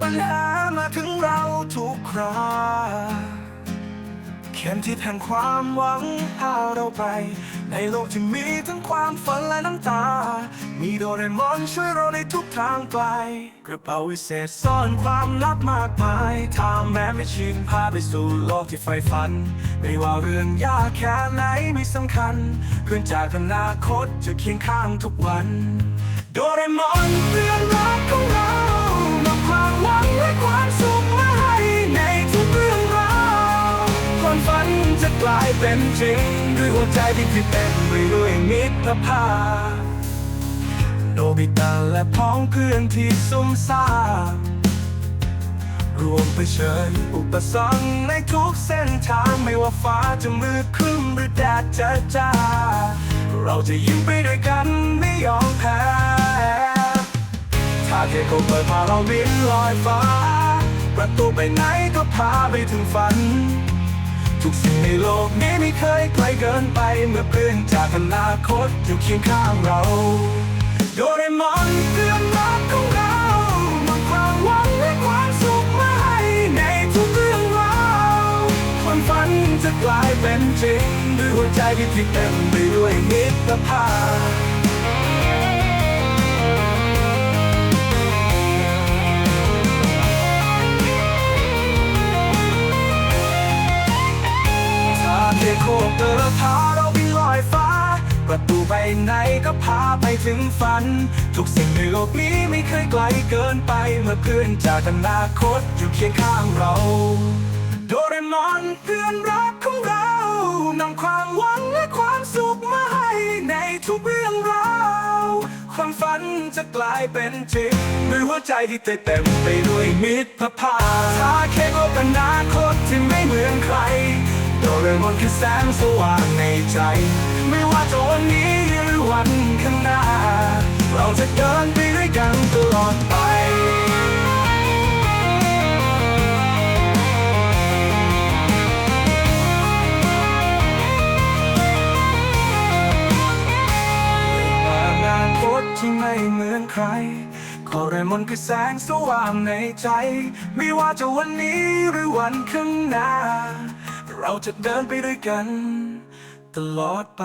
ปัญหามาถึงเราทุกคราเข็มทิศแห่งความหวังพาเราไป ในโลกที่มีทั้งความฝันและน้ำตา มีโดเรมอนช่วยเราในทุกทางไปกระเป๋าวิเศษซ่อนความลับมากมายถ้าแม้ไม่ชินพาไปสู่โลกที่ใฝ่ฝัน ไม่ว่าเรื่องยากแค่ไหนไม่สำคัญเพื่อนจากอนาคตจะเคียงข้างทุกวัน โดเรมอนเพื่อน เป็นจริง ด้วยหัวใจที่ที่เต็มไปด้วยมิตรภาพโนบิตะและพ้องเพื่อนที่ซุ่มซ่ารวมไปเชิญอุปสรรคในทุกเส้นทางไม่ว่าฟ้าจะมืดครึ้มหรือแดดจะจ้า เราจะยิ้มไปด้วยกันไม่ยอมแพ้ถ้าแค่เขาเปิดมาเราบินลอยฟ้า ประตูไปไหนก็พาไปถึงฝัน สิ่งในโลกนี้ไม่เคยไกลเกินไป เมื่อเพื่อนจากอนาคตอยู่เคียงข้างเรา โดเรมอนเพื่อนรักของเรามอบความหวังและความสุขมาให้ในทุกเรื่องราวความฝันจะกลายเป็นจริงด้วยหัวใจที่ที่เต็มไปด้วยมิตรภาพ ไปไหนก็พาไปถึงฝัน ทุกสิ่งในโลกนี้ไม่เคยไกลเกินไป เมื่อเพื่อนจากอนาคตอยู่เคียงข้างเรา โดเรมอนเพื่อนรักของเรานำความหวังและความสุขมาให้ในทุกเรื่องราวความฝันจะกลายเป็นจริงด้วยหัวใจที่เต็มไปด้วยมิตรภาพถ้าแค่พบอนาคตที่ไม่เหมือนใครโดเรมอนคือแสงสว่างในใจ ไม่ว่าจะวันนี้ ที่ไม่เหมือนใครโดเรมอนคือแสงสว่างในใจ ไม่ว่าจะวันนี้หรือวันข้างหน้า เราจะเดินไปด้วยกัน ตลอดไป